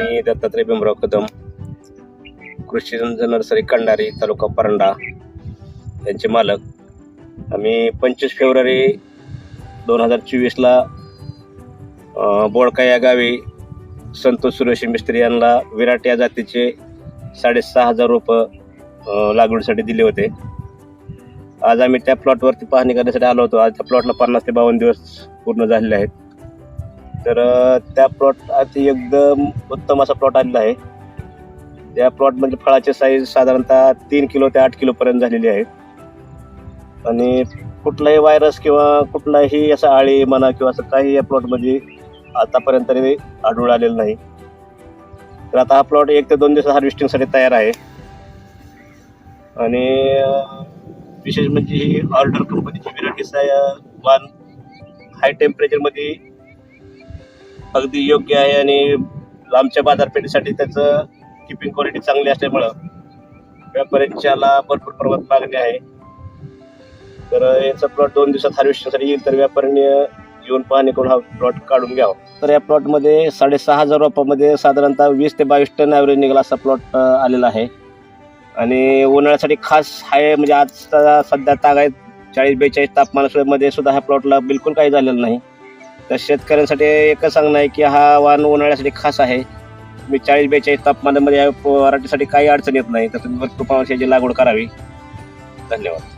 मी दत्तात्रय भीमराव कदम कृषी नर्सरी कंडारी तालुका परंडा यांचे मालक. आम्ही पंचवीस फेब्रुवारी दोन हजार चोवीसला बोळका या गावी संतोष सुरेश मिस्त्री यांना विराट या जातीचे साडेसहा हजार रुपये लागवडीसाठी दिले होते. आज आम्ही त्या प्लॉटवरती पाहणी करण्यासाठी आलो होतो. आज त्या प्लॉटला पन्नास ते बावन्न दिवस पूर्ण झालेले आहेत. तर त्या प्लॉट अति एकदम उत्तम असा प्लॉट आलेला आहे. त्या प्लॉटमध्ये फळाची साईज साधारणतः तीन किलो ते आठ किलोपर्यंत झालेली आहे. आणि कुठलाही व्हायरस किंवा कुठलाही असं आळी म्हणा किंवा असं काही या प्लॉटमध्ये आतापर्यंत तरी आढळून आलेलं नाही. तर आता हा प्लॉट एक ते दोन दिवस हार्वेस्टिंगसाठी तयार आहे. आणि विशेष म्हणजे ही ऑर्डर कंपनीची सा वन हाय टेम्परेचरमध्ये अगदी योग्य आहे आणि लांबच्या बाजारपेठेसाठी त्याचं किपिंग क्वालिटी चांगली असल्यामुळं व्यापाऱ्यांच्याला भरपूर प्रमाणात मागणी आहे. तर याचा प्लॉट दोन दिवसात हार्वेस्टिंगसाठी येईल तर व्यापाऱ्यांनी येऊन पाहणी करून हा प्लॉट काढून घ्यावा. तर या प्लॉटमध्ये साडेसहा हजार रोपामध्ये साधारणतः वीस ते बावीस टन ॲव्हरेज निघाला असा प्लॉट आलेला आहे. आणि उन्हाळ्यासाठी खास आहे म्हणजे आज सध्या ताग आहे चाळीस बेचाळीस तापमानामध्ये सुद्धा ह्या प्लॉटला बिलकुल काही झालेलं नाही. तर शेतकऱ्यांसाठी एकच सांगणं आहे की हा वाण उन्हाळ्यासाठी खास आहे. मी चाळीस बेचाळीस तापमानामध्ये या पराठीसाठी काही अडचण येत नाही. तर तुम्ही भरपूर प्रमाणात याची लागवड करावी. धन्यवाद.